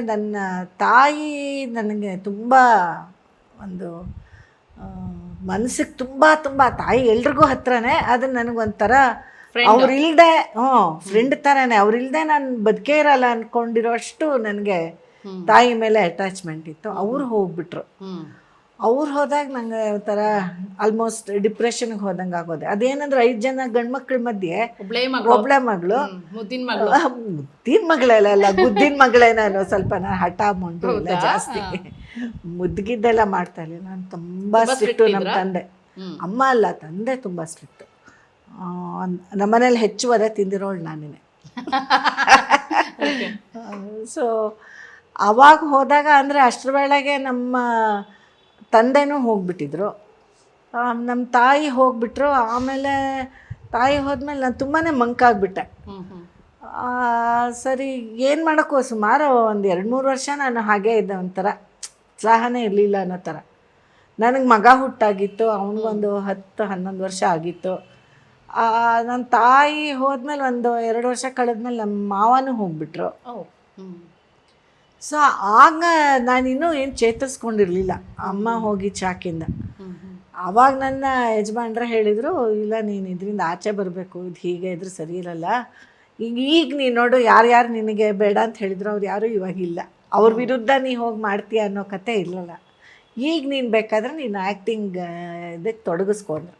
ನನ್ನ ತಾಯಿ ನನಗೆ ತುಂಬ ಒಂದು ಮನಸ್ಸಿಗೆ ತುಂಬ ತುಂಬ ತಾಯಿ ಎಲ್ರಿಗೂ ಹತ್ರನೇ ಅದು ನನಗೊಂಥರ ಅವ್ರಿಲ್ದೆ ಹ್ಞೂ ಫ್ರೆಂಡ್ ಥರನೇ ಅವ್ರಿಲ್ದೆ ನಾನು ಬದುಕೇ ಇರಲ್ಲ ಅಂದ್ಕೊಂಡಿರೋ ಅಷ್ಟು ನನಗೆ ತಾಯಿ ಮೇಲೆ ಅಟ್ಯಾಚ್ಮೆಂಟ್ ಇತ್ತು. ಅವರು ಹೋಗ್ಬಿಟ್ರು. ಅವ್ರು ಹೋದಾಗ ನಂಗೆ ಒಂಥರ ಆಲ್ಮೋಸ್ಟ್ ಡಿಪ್ರೆಷನ್ಗೆ ಹೋದಂಗೆ ಆಗೋದೆ. ಅದೇನಂದ್ರೆ ಐದು ಜನ ಗಂಡ್ಮಕ್ಳ ಮಧ್ಯೆ ಒಬ್ಳೇ ಮಗಳು. ಮುದ್ದಿನ ಮಗಳು. ಮುದ್ದಿನ ಮಗಳೆಲ್ಲ ಗುದ್ದಿನ ಮಗಳೇ ನಾನು ಸ್ವಲ್ಪ ನಾನು ಹಠ ಮುಂಡು ಇಲ್ಲ ಜಾಸ್ತಿ. ಮುದ್ಗಿದ್ದೆಲ್ಲ ಮಾಡ್ತಾ ಇಲ್ಲ ನಾನು ತುಂಬಾ ಸ್ಟ್ರಿಕ್ಟು ನಮ್ಮ ತಂದೆ. ಅಮ್ಮ ಅಲ್ಲ ತಂದೆ ತುಂಬಾ ಸ್ಟ್ರಿಕ್ಟ್ ನಮ್ಮನೇಲಿ ಹೆಚ್ಚು ಅದ ತಿಂದಿರೋಳು ನಾನೇ ಸೊ ಅವಾಗ ಹೋದಾಗ ಅಂದರೆ ಅಷ್ಟರ ವೇಳೆಗೆ ನಮ್ಮ ತಂದೆನೂ ಹೋಗ್ಬಿಟ್ಟಿದ್ರು. ನಮ್ಮ ತಾಯಿ ಹೋಗ್ಬಿಟ್ರು. ಆಮೇಲೆ ತಾಯಿ ಹೋದ್ಮೇಲೆ ನಾನು ತುಂಬಾ ಮಂಕಾಗ್ಬಿಟ್ಟೆ ಸರಿ ಏನು ಮಾಡೋಕ್ಕೂ ಸುಮಾರು ಒಂದು ಎರಡು ಮೂರು ವರ್ಷ ನಾನು ಹಾಗೇ ಇದ್ದೆ ಒಂಥರ. ಉತ್ಸಾಹನೇ ಇರಲಿಲ್ಲ ಅನ್ನೋ ಥರ. ನನಗೆ ಮಗ ಹುಟ್ಟಾಗಿತ್ತು. ಅವನಿಗೊಂದು ಹತ್ತು ಹನ್ನೊಂದು ವರ್ಷ ಆಗಿತ್ತು. ನನ್ನ ತಾಯಿ ಹೋದ್ಮೇಲೆ ಒಂದು ಎರಡು ವರ್ಷ ಕಳೆದ್ಮೇಲೆ ನಮ್ಮ ಮಾವನೂ ಹೋಗ್ಬಿಟ್ರು. ಸೊ ಆಗ ನಾನಿನ್ನೂ ಏನು ಚೇತರಿಸ್ಕೊಂಡಿರಲಿಲ್ಲ. ಅಮ್ಮ ಹೋಗಿ ಚಾಕಿಂದ. ಆವಾಗ ನನ್ನ ಯಜಮಾನ್ರ ಹೇಳಿದರು ಇಲ್ಲ ನೀನು ಇದರಿಂದ ಆಚೆ ಬರಬೇಕು. ಇದು ಹೀಗೆ ಇದ್ರೆ ಸರಿ ಇರಲ್ಲ. ಈಗ ಈಗ ನೀನು ನೋಡು ಯಾರ್ಯಾರು ನಿನಗೆ ಬೇಡ ಅಂತ ಹೇಳಿದ್ರು ಅವ್ರು ಯಾರೂ ಇವಾಗಿಲ್ಲ ಅವ್ರ ವಿರುದ್ಧ ನೀ ಹೋಗಿ ಮಾಡ್ತೀಯ ಅನ್ನೋ ಕತೆ ಇರಲಿಲ್ಲ. ಈಗ ನೀನು ಬೇಕಾದ್ರೆ ನೀನು ಆ್ಯಕ್ಟಿಂಗ್ ಇದಕ್ಕೆ ತೊಡಗಿಸ್ಕೊಂಡ್ರು